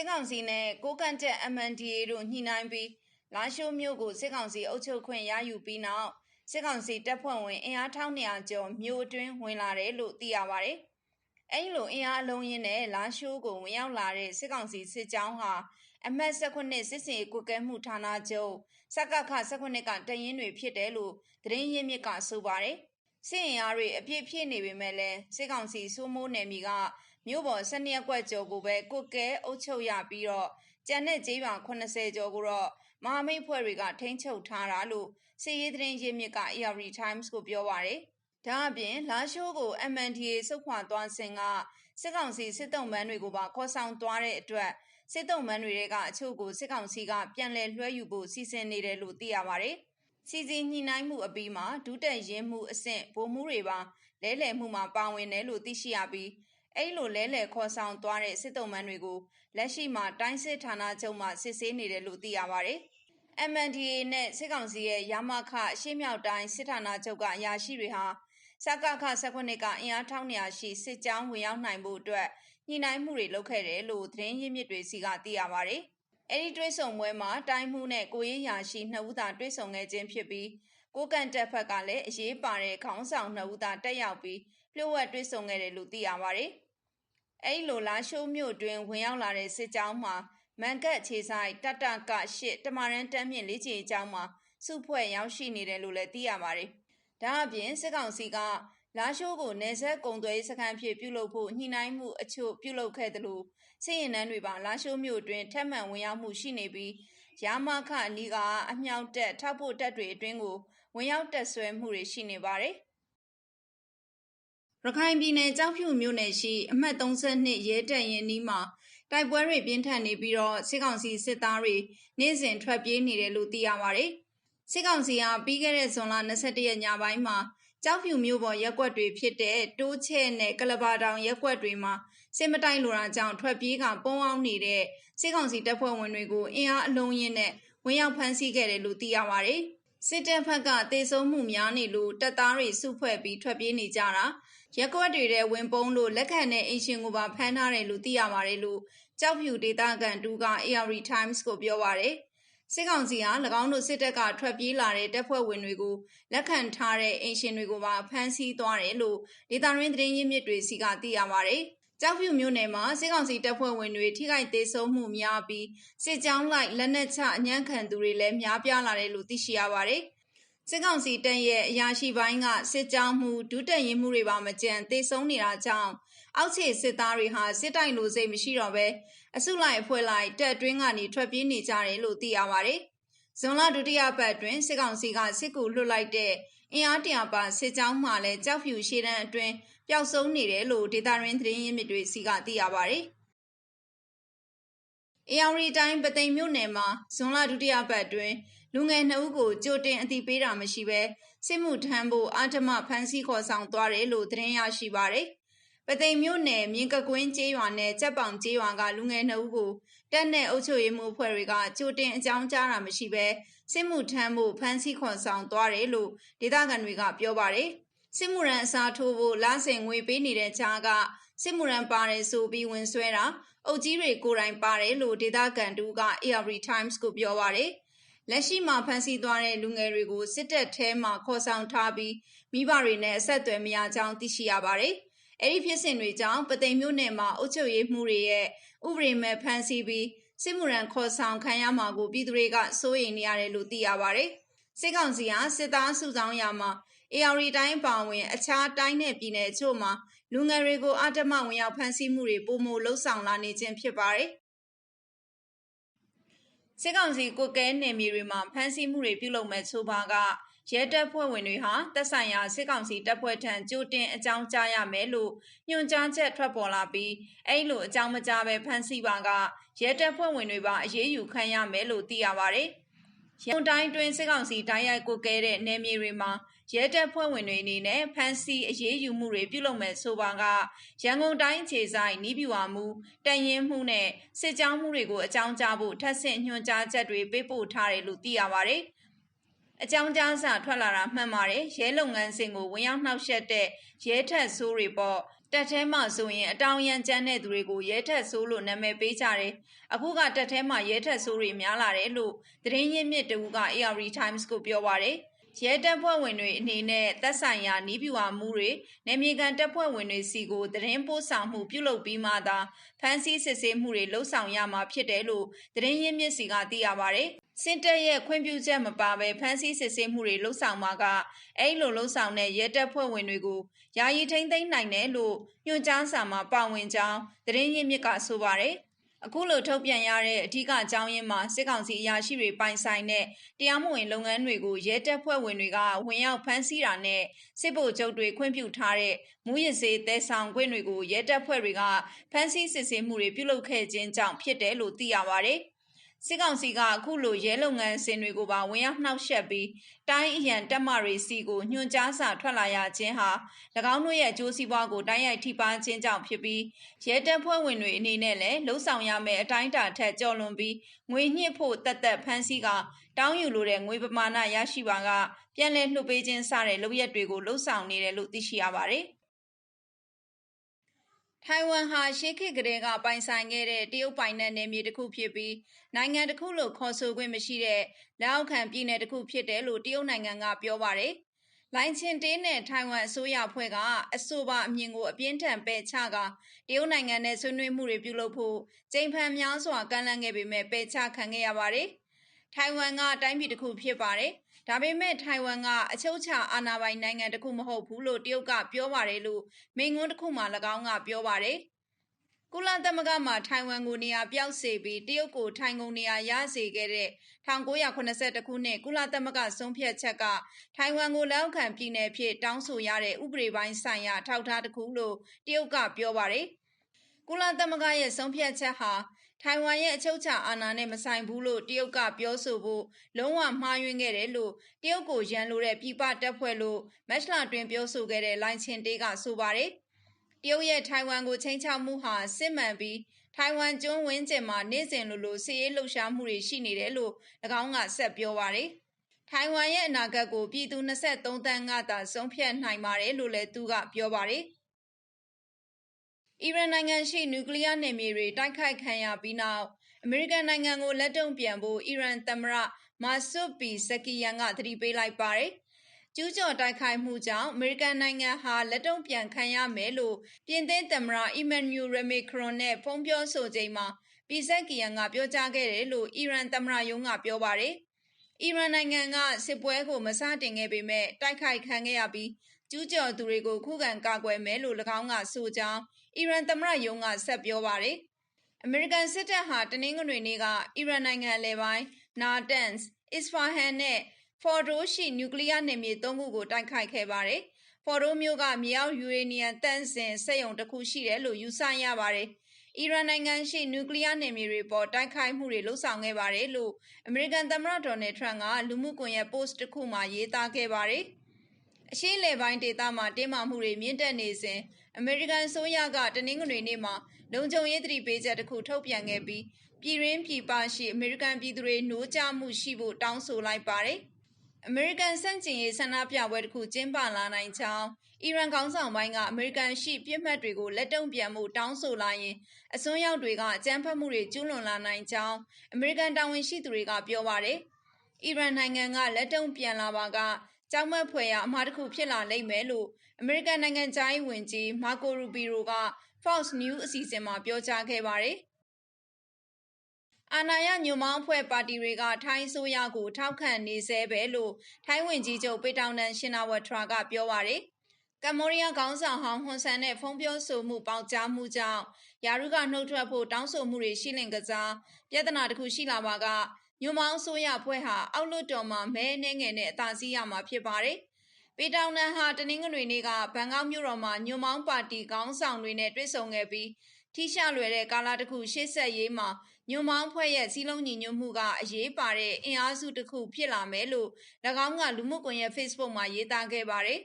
စစ်ကောင်စီနဲ့ကိုကန့်တက် MNDAA တို့ညှိနှိုင်းပြီးလာရှိုးမြို့ကိုစစ်ကောင်စီအုပ်ချုပ်ခွင့်ရယူပြီးနောက်စစ်ကောင်စီတပ်ဖွဲ့ဝင်အင်အား1200ကျော်မြို့အတွင်းဝင်လာတယ်လို့သိရပါတယ်။အဲဒီလိုအင်အားအလုံးရင်းနဲ့လာရှိုးကိုဝင်ရောက်လာတဲ့စစ်ကောင်စီစစ်ကြောင်းဟာအမတ်19စစ်စင်ကုကဲမှုဌာနချုပ်စကခ19ကတရင်တွေဖြစ်တယ်လို့သတင်းရင်းမြစ်ကဆိုပါတယ်။စစ်အင်အားတွေအပြည့်ဖြည့်နေပေမဲ့လည်းစစ်ကောင်စီစိုးမိုးနယ်မြေက မြို့ပေါ်12ရက်ကွက်ကျော်ကိုပဲကုကဲအုပ်ချုပ်ရပြီးတော့ကျန်တဲ့ကျေးရွာ80ကျော်ကိုတော့မဟာမိတ်ဖွဲ့တွေကထိန်းချုပ်ထားတာလို့စစ်ရေးသတင်းရင်းမြစ်က AR Times ကိုပြောပါရယ်ဒါအပြင်လာရှိုးကို MNDA စုခွာသွားစဉ်ကစစ်ကောင်စီစစ်တုံးမန်းတွေကိုပါခေါ်ဆောင်သွားတဲ့အတွက်စစ်တုံးမန်းတွေကအချို့ကိုစစ်ကောင်စီကပြန်လည်လွှဲယူဖို့စီစဉ်နေတယ်လို့သိရပါရယ်စီစီညှိနှိုင်းမှုအပြီးမှာဒုတက်ရင်မှုအဆင့်ဗိုလ်မှူးတွေပါလဲလှယ်မှုမှာပါဝင်တယ်လို့သိရှိရပြီး အဲ့လိုလဲလှယ်ခေါ်ဆောင်သွားတဲ့စစ်တုံးမန်းတွေကိုလက်ရှိမှာတိုင်းစစ်ဌာနချုပ်မှစစ်ဆေးနေတယ်လို့သိရပါရယ် MNDA နဲ့စစ်ကောင်စီရဲ့ရမခရှေ့မြောက်တိုင်းစစ်ဌာနချုပ်ကအရာရှိတွေဟာစကခ19ကအင်အား1200ရှိစစ်ကြောင်းဝင်ရောက်နိုင်ဖို့အတွက်ညှိနှိုင်းမှုတွေလုပ်ခဲ့တယ်လို့သတင်းရင်းမြစ်တွေစီကသိရပါဗျ။အဲဒီတွဲဆုံပွဲမှာတိုင်းမှုနဲ့ကိုရေးရာရှိနှစ်ဦးသာတွဲဆုံခဲ့ခြင်းဖြစ်ပြီးကိုကန်တက်ဖက်ကလည်းအရေးပါတဲ့ခေါင်းဆောင်နှစ်ဦးသာတက်ရောက်ပြီးလျှို့ဝှက်တွဲဆုံခဲ့တယ်လို့သိရပါဗျ။ အဲဒီလိုလာရှိုးမြို့တွင် ဝင်ရောက်လာတဲ့စစ်ကြောင်းမှာမန်ကတ်ခြေဆိုင်တတကရှစ်တမရန်တမ်းမြင့်လေးချီအကြောင်းမှာစုဖွဲ့ရောက်ရှိနေတယ်လို့လည်းသိရပါတယ်။ဒါအပြင်စစ်ကောင်စီကလာရှိုးကိုနေဆက်ကုံသွဲစခန်းဖြစ်ပြုလုပ်ဖို့ညှိနှိုင်းမှုအချို့ပြုလုပ်ခဲ့တယ်လို့စစ်ရင်နှန်းတွေပါလာရှိုးမြို့အတွင်းထက်မှန်ဝင်ရောက်မှုရှိနေပြီးရာမခအနီးကအမြောက်တက်ထောက်ဖို့တက်တွေအတွင်းကိုဝင်ရောက်တက်ဆွဲမှုတွေရှိနေပါတယ်။ ရခိုင်ပြည်နယ်ကြောက်ဖြူမြို့နယ်ရှိအမှတ်32ရဲတပ်ရင်နီးမှာတိုက်ပွဲတွေပြင်းထန်နေပြီးတော့စစ်ကောင်စီစစ်သားတွေနေ့စဉ်ထွက်ပြေးနေတယ်လို့သိရပါတယ်။စစ်ကောင်စီကပြီးခဲ့တဲ့ဇွန်လ22ရက်ညပိုင်းမှာကြောက်ဖြူမြို့ပေါ်ရက်ွက်တွေဖြစ်တဲ့တိုးချဲ့နဲ့ကလဘာတောင်ရက်ွက်တွေမှာစစ်မတိုင်လိုတာကြောင့်ထွက်ပြေးကပုံအောင်နေတဲ့စစ်ကောင်စီတပ်ဖွဲ့ဝင်တွေကိုအင်အားအလုံးရင်းနဲ့ဝင်ရောက်ဖမ်းဆီးခဲ့တယ်လို့သိရပါတယ်။စစ်တပ်ဘက်ကတေဆုံးမှုများနေလို့တပ်သားတွေစုဖွဲ့ပြီးထွက်ပြေးနေကြတာ ရက်ကွက်တွေထဲဝင်ပုံးလို့လက်ခံတဲ့အင်ရှင်ကိုပါဖမ်းထားတယ်လို့သိရပါတယ်လို့ကြောက်ဖြူဒေသခံတူက AR Times ကိုပြောပါတယ်စစ်ကောင်စီဟာ၎င်းတို့စစ်တပ်ကထွက်ပြေးလာတဲ့တပ်ဖွဲ့ဝင်တွေကိုလက်ခံထားတဲ့အင်ရှင်တွေကိုပါဖမ်းဆီးသွားတယ်လို့ဒေသရင်းသတင်းရင်းမြစ်တွေစီကသိရပါတယ်။ကြောက်ဖြူမြို့နယ်မှာစစ်ကောင်စီတပ်ဖွဲ့ဝင်တွေထိခိုက်သေးဆုံးမှုများပြီးစစ်ကြောင်းလိုက်လက်နက်ချအညံ့ခံသူတွေလည်းများပြားလာတယ်လို့သိရှိရပါတယ်။ စစ်ကောင်စီတပ်ရဲ့အရာရှိပိုင်းကစစ်ကြောင်းမှုဒုတက်ရင်မှုတွေပါမကြံသေဆုံးနေတာကြောင့်အောက်ခြေစစ်သားတွေဟာစစ်တိုင်လိုစိတ်မရှိတော့ဘဲအစုလိုက်အဖွဲ့လိုက်တပ်တွင်းကနေထွက်ပြေးနေကြတယ်လို့သိရပါတယ်။ဇွန်လဒုတိယပတ်အတွင်းစစ်ကောင်စီကစစ်ကူလွှတ်လိုက်တဲ့အင်အားတရာပါစစ်ကြောင်းမှလည်းကြောက်ဖြူရှေ့တန်းအတွင်းပျောက်ဆုံးနေတယ်လို့ဒေတာရင်းသတင်းရင်းမြစ်တွေစီကသိရပါတယ်။အေယောင်ရီတိုင်းပသိမ်မြို့နယ်မှာဇွန်လဒုတိယပတ်အတွင်း လူငယ်နှစ်ဦးကိုကြိုတင်အသိပေးတာမရှိဘဲစစ်မှုထမ်းဖို့အာဓမဖမ်းဆီးခေါ်ဆောင်သွားတယ်လို့သတင်းရရှိပါတယ်။ပသိမ်မြို့နယ်မြင်းကကွင်းကျေးရွာနဲ့ကြက်ပောင်ကျေးရွာကလူငယ်နှစ်ဦးကိုတပ်နဲ့အုပ်ချုပ်ရေးမှုအဖွဲ့တွေကကြိုတင်အကြောင်းကြားတာမရှိဘဲစစ်မှုထမ်းဖို့ဖမ်းဆီးခေါ်ဆောင်သွားတယ်လို့ဒေသခံတွေကပြောပါတယ်။စစ်မှုရန်အစားထိုးဖို့လစဉ်ငွေပေးနေတဲ့ကြားကစစ်မှုရန်ပါတယ်ဆိုပြီးဝင်ဆွဲတာအုပ်ကြီးတွေကိုယ်တိုင်ပါတယ်လို့ဒေသခံတူက AR Times ကိုပြောပါတယ်။ လက်ရှိမှာဖမ်းဆီးသွားတဲ့လူငယ်တွေကိုစစ်တပ်ထဲမှာခေါ်ဆောင်ထားပြီးမိဘတွေနဲ့အဆက်အသွယ်မရကြောင်းသိရှိရပါတယ်။အဲဒီဖြစ်စဉ်တွေကြောင့်ပသိမ်မြို့နယ်မှာအုပ်ချုပ်ရေးမှုတွေရဲ့ဥပဒေမဲ့ဖမ်းဆီးပြီးစစ်မှုရန်ခေါ်ဆောင်ခံရမှာကိုပြည်သူတွေကစိုးရိမ်နေရတယ်လို့သိရပါတယ်။စစ်ကောင်စီဟာစစ်သားစုဆောင်ရမှာ AR တိုင်းပါဝင် အခြားတိုင်းနယ်ပြည်နယ်အချို့မှာလူငယ်တွေကိုအတမဝင်ရောက်ဖမ်းဆီးမှုတွေပုံမလှုပ်ဆောင်လာနေခြင်းဖြစ်ပါတယ်။ စစ်ကောင်စီကိုကဲနယ်မြေတွေမှာဖမ်းဆီးမှုတွေပြုလုပ်မဲ့ဆိုပါကရဲတပ်ဖွဲ့ဝင်တွေဟာတပ်ဆိုင်ရာစစ်ကောင်စီတပ်ဖွဲ့ထံကြိုတင်အကြောင်းကြားရမယ်လို့ညွှန်ကြားချက်ထွက်ပေါ်လာပြီးအဲ့လိုအကြောင်းမကြားပဲဖမ်းဆီးပါကရဲတပ်ဖွဲ့ဝင်တွေပါအရေးယူခံရမယ်လို့သိရပါတယ်။ရန်တိုင်းတွင်စစ်ကောင်စီတိုင်းရိုက်ကိုကဲတဲ့နယ်မြေတွေမှာ ရဲတပ်ဖွဲ့ဝင်တွေအနေနဲ့ဖမ်းဆီးအရေးယူမှုတွေပြုလုပ်မယ်ဆိုပါကရန်ကုန်တိုင်းခြေဆိုင်နီးပြူဝမှုတန်ရင်မှုနဲ့စစ်ကြောင်းမှုတွေကိုအကြောင်းကြားဖို့ထပ်ဆင့်ညွှန်ကြားချက်တွေပေးပို့ထားတယ်လို့သိရပါတယ်။အကြောင်းကြားစာထွက်လာတာမှန်ပါတယ်ရဲလုပ်ငန်းစဉ်ကိုဝင်ရောက်နှောက်ယှက်တဲ့ရဲထက်ဆိုးတွေပေါ့တက်ထဲမှာဆိုရင်အတောင်ရန်ကျန်းတဲ့သူတွေကိုရဲထက်ဆိုးလို့နာမည်ပေးကြတယ်အခုကတက်ထဲမှာရဲထက်ဆိုးတွေများလာတယ်လို့သတင်းရင်းမြစ်တူက AR Times ကိုပြောပါတယ် ရဲတပ်ဖွဲ့ဝင်တွေအနေနဲ့သက်ဆိုင်ရာနီးပြူဟာမှုတွေနေမြေကန်တပ်ဖွဲ့ဝင်တွေစီကိုသတင်းပို့ဆောင်မှုပြုလုပ်ပြီးမှသာဖမ်းဆီးစစ်ဆေးမှုတွေလှုပ်ဆောင်ရမှာဖြစ်တယ်လို့သတင်းရင်းမြစ်စီကသိရပါတယ်။စစ်တပ်ရဲ့ခွင့်ပြုချက်မပါဘဲဖမ်းဆီးစစ်ဆေးမှုတွေလှုပ်ဆောင်မှာကအဲ့လိုလှုပ်ဆောင်တဲ့ရဲတပ်ဖွဲ့ဝင်တွေကိုယာယီထိမ့်သိမ်းနိုင်တယ်လို့ညွှန်ကြားစာမှာပါဝင်ကြောင်းသတင်းရင်းမြစ်ကဆိုပါတယ်။ အခုလိုထုတ်ပြန်ရတဲ့အထူးအကြောင်းရင်းမှာစစ်ကောင်စီအရာရှိတွေပိုင်ဆိုင်တဲ့တရားမဝင်လုပ်ငန်းတွေကိုရဲတပ်ဖွဲ့ဝင်တွေကဝင်ရောက်ဖမ်းဆီးတာနဲ့စစ်ဗိုလ်ချုပ်တွေခွင့်ပြုထားတဲ့မူရစေးတဲဆောင်ခွင့်တွေကိုရဲတပ်ဖွဲ့တွေကဖမ်းဆီးစစ်ဆေးမှုတွေပြုလုပ်ခဲ့ခြင်းကြောင့်ဖြစ်တယ်လို့သိရပါတယ်။ စစ်ကောင်စီကအခုလိုရဲလုပ်ငန်းစင်တွေကိုပါဝင်ရောက်နှောက်ယှက်ပြီးတိုင်းအရန်တက်မတွေစီကိုညွှန်ကြားစာထွက်လာရခြင်းဟာ၎င်းတို့ရဲ့အကျိုးစီးပွားကိုတိုင်းရိုက်ထိပါခြင်းကြောင့်ဖြစ်ပြီးရဲတပ်ဖွဲ့ဝင်တွေအနေနဲ့လည်းလှုပ်ဆောင်ရမယ့်အတိုင်းအတာထက်ကျော်လွန်ပြီးငွေညှစ်ဖို့တက်တက်ဖမ်းဆီးကတောင်းယူလိုတဲ့ငွေပမာဏရရှိပါကပြန်လည်လှုပ်ပေးခြင်းစတဲ့လုပ်ရက်တွေကိုလှုပ်ဆောင်နေတယ်လို့သိရှိရပါတယ်။ ထိုင်ဝမ်ဟာ ရှေးခေတ်ကတည်းက ပိုင်ဆိုင်ခဲ့တဲ့ တရုတ်ပိုင်နက်နယ်မြေတစ်ခုဖြစ်ပြီး နိုင်ငံတစ်ခုလို့ ခေါ်ဆိုခွင့်မရှိတဲ့ လက်အောက်ခံပြည်နယ်တစ်ခုဖြစ်တယ်လို့ တရုတ်နိုင်ငံက ပြောပါတယ်။လိုင်ချင်တေးနဲ့ ထိုင်ဝမ်အစိုးရအဖွဲ့က အဆိုပါအမြင်ကို အပြင်းထန် ပယ်ချကတရုတ်နိုင်ငံနဲ့ ဆွေးနွေးမှုတွေပြုလုပ်ဖို့ ကြိမ်ဖန်များစွာကန့်လန့်ခဲ့ပေမဲ့ ပယ်ချခံခဲ့ရပါတယ်။ထိုင်ဝမ်က တိုင်းပြည်တစ်ခုဖြစ်ပါတယ်။ ဒါပေမဲ့ထိုင်ဝမ်ကအချုပ်အခြာအာဏာပိုင်နိုင်ငံတစ်ခုမဟုတ်ဘူးလို့တရုတ်ကပြောပါတယ်လို့မိန့်ခွန်းတစ်ခုမှ၎င်းကပြောပါတယ်ကုလသမဂ္ဂမှာထိုင်ဝမ်ကိုနေရာပြောက်စေပြီးတရုတ်ကိုထိုင်ကုန်နေရာရစေခဲ့တဲ့1982ခုနှစ်ကုလသမဂ္ဂဆုံးဖြတ်ချက်ကထိုင်ဝမ်ကိုလက်အောက်ခံပြည်နယ်ဖြစ်တောင်းဆိုရတဲ့ဥပဒေပိုင်းဆိုင်ရာထောက်ထားတစ်ခုလို့တရုတ်ကပြောပါတယ်။ကုလသမဂ္ဂရဲ့ဆုံးဖြတ်ချက်ဟာ ထိုင်ဝမ်ရဲ့အချုပ်အခြာအာဏာနဲ့မဆိုင်ဘူးလို့တရုတ်ကပြောဆိုဖို့လုံးဝမှားယွင်းခဲ့တယ်လို့တရုတ်ကိုရန်လိုတဲ့ပြည်ပတပ်ဖွဲ့လို့မက်ရှလာတွင်ပြောဆိုခဲ့တဲ့လိုင်ချင်တေးကဆိုပါတယ်။တရုတ်ရဲ့ထိုင်ဝမ်ကိုချိန်ချမှုဟာစစ်မှန်ပြီးထိုင်ဝမ်ကျွန်းဝင်းကျင်မှာနေ့စဉ်လိုလိုစစ်ရေးလှုပ်ရှားမှုတွေရှိနေတယ်လို့၎င်းကဆက်ပြောပါတယ်။ထိုင်ဝမ်ရဲ့အနာဂတ်ကိုပြည်သူ23တန်းကသာဆုံးဖြတ်နိုင်ပါတယ်လို့လည်းသူကပြောပါတယ်။ အီရန်နိုင်ငံရှိ နျူကလ িয়ার နယ်မြေတွေ တိုက်ခိုက်ခံရပြီးနောက် အမေရိကန်နိုင်ငံကို လက်တုံ့ပြန်ဖို့ အီရန်သမ္မတမာဆုပီဇကီယန်ကသတိပေးလိုက်ပါတယ်။ကျူးကျော်တိုက်ခိုက်မှုကြောင့် အမေရိကန်နိုင်ငံဟာ လက်တုံ့ပြန်ခံရမယ်လို့ ပြင်သစ်သမ္မတအီမန်နျူရမေခရွန်နဲ့ ဖုန်းပြောဆိုချိန်မှာပီဇက်ကီယန်ကပြောကြားခဲ့တယ်လို့ အီရန်သမ္မတရုံးက ပြောပါတယ်။အီရန်နိုင်ငံက စစ်ပွဲကို မစတင်ခဲ့ပေမဲ့ တိုက်ခိုက်ခံခဲ့ရပြီး ကျူးကျော်သူတွေကို ခုခံကာကွယ်မယ်လို့၎င်းကဆိုကြောင်း အီရန်သမ္မတရုံးက ဆက်ပြောပါတယ်။အမေရိကန်စစ်တပ်ဟာ တနင်္ဂနွေနေ့က အီရန်နိုင်ငံအလယ်ပိုင်း Natanz ၊ Isfahan နဲ့ Fordow ရှိ နျူကလီးယားနယ်မြေ ၃ ခုကို တိုက်ခိုက်ခဲ့ပါတယ်။ Fordow မြို့က မြေအောက်ယူရေနီယံသန့်စင်စက်ရုံတခုရှိတယ်လို့ ယူဆရပါတယ်။အီရန်နိုင်ငံရှိ နျူကလီးယားနယ်မြေတွေအပေါ် တိုက်ခိုက်မှုတွေ လုပ်ဆောင်ခဲ့ပါတယ်လို့ အမေရိကန်သမ္မတ Donald Trump က လူမှုကွန်ရက် ပို့စ်တခုမှာ ရေးသားခဲ့ပါတယ် အရှေ့လယ်ပိုင်းဒေသမှာတင်းမာမှုတွေမြင့်တက်နေစဉ်အမေရိကန်ဆိုရကတနင်္ဂနွေနေ့မှာလုံခြုံရေးသတိပေးချက်တစ်ခုထုတ်ပြန်ခဲ့ပြီးပြည်ရင်းပြည်ပရှိအမေရိကန်ပြည်သူတွေနှိုးကြမှုရှိဖို့တောင်းဆိုလိုက်ပါတယ်။အမေရိကန်စန့်ကျင်ရေးဆန္ဒပြပွဲတစ်ခုကျင်းပလာနိုင်ကြောင်းအီရန်ခေါင်းဆောင်ပိုင်းကအမေရိကန်ရှိပြစ်မှတ်တွေကိုလက်တုံ့ပြန်မှုတောင်းဆိုလာရင်အစွန်းရောက်တွေကအကြမ်းဖက်မှုတွေကျူးလွန်လာနိုင်ကြောင်းအမေရိကန်တာဝန်ရှိသူတွေကပြောပါတယ်။အီရန်နိုင်ငံကလက်တုံ့ပြန်လာပါက ကြောက်မက်ဖွယ်ရာအမှားတစ်ခုဖြစ်လာလိမ့်မယ်လို့အမေရိကန်နိုင်ငံသားရေးဝန်ကြီးမာကိုရူဘီရိုက Fox News အစီအစဉ်မှာပြောကြားခဲ့ပါတယ်။အာနာယညွမောင်းအဖွဲ့ပါတီတွေကထိုင်းဆိုရကိုထောက်ခံနေဆဲပဲလို့ထိုင်းဝန်ကြီးချုပ်ပေတောင်တန်ရှင်နာဝထရာကပြောပါတယ်။ကမ္ဘောဒီးယားခေါင်းဆောင်ဟောင်းဟွန်ဆန်နဲ့ဖုံးပြောဆိုမှုပေါက်ကြားမှုကြောင့်ယာရုကနှုတ်ထွက်ဖို့တောင်းဆိုမှုတွေရှိလင်ကစားပြဿနာတစ်ခုရှိလာပါက ညွန်မောင်းဆိုရဖွဲ့ဟာအောက်လွတ်တော်မှာမဲနှဲငယ်နဲ့အသာစီးရမှာဖြစ်ပါတယ်။ပေတောင်နန်ဟာတနင်္ဂနွေနေ့ကဘန်ကောက်မြို့တော်မှာညွန်မောင်းပါတီခေါင်းဆောင်တွေနဲ့တွေ့ဆုံခဲ့ပြီးထိရှလွယ်တဲ့ကာလာတစ်ခုရှေ့ဆက်ရေးမှာညွန်မောင်းဖွဲ့ရဲ့စီးလုံးညီညွတ်မှုကအရေးပါတဲ့အင်အားစုတစ်ခုဖြစ်လာမယ်လို့၎င်းကလူမှုကွန်ရက် Facebook မှာရေးသားခဲ့ပါတယ်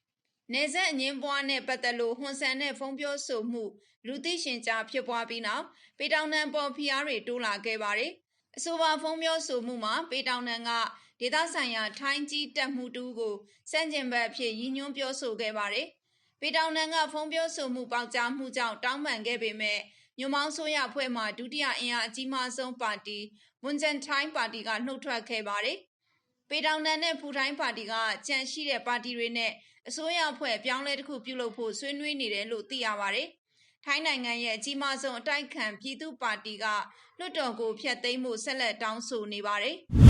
။နေဆက်အငင်းပွားနဲ့ပတ်သက်လို့ဟွန်ဆန်နဲ့ဖုံးပြောဆိုမှုလူသိရှင်ကြားဖြစ်ပွားပြီးနောက်ပေတောင်နန်ပေါ်ဖီအားတွေတိုးလာခဲ့ပါတယ်။ အဆိုပါဖုံးပြောဆိုမှုမှာပေတောင်နန်ကဒဒေသဆိုင်ရာထိုင်းကြီးတက်မှုတူကိုစန့်ကျင်ဘက်အဖြစ်ရည်ညွှန်းပြောဆိုခဲ့ပါတယ်။ပေတောင်နန်ကဖုံးပြောဆိုမှုပေါက်ကြားမှုကြောင့်တောင်းပန်ခဲ့ပေမဲ့ညွမောင်းဆိုရအဖွဲ့မှဒုတိယအင်အားအကြီးမားဆုံးပါတီမွန်ဂျန်ထိုင်းပါတီကနှုတ်ထွက်ခဲ့ပါတယ်။ပေတောင်နန်နဲ့ဖူထိုင်းပါတီကကြန့်ရှိတဲ့ပါတီတွေနဲ့အစိုးရအဖွဲ့ပြောင်းလဲတစ်ခုပြုလုပ်ဖို့ဆွေးနွေးနေတယ်လို့သိရပါတယ်။ ထိုင်းနိုင်ငံရဲ့အကြီးမားဆုံးအတိုက်ခံပြည်သူ့ပါတီကလွှတ်တော်ကိုဖျက်သိမ်းမှုဆက်လက်တောင်းဆိုနေပါတယ်။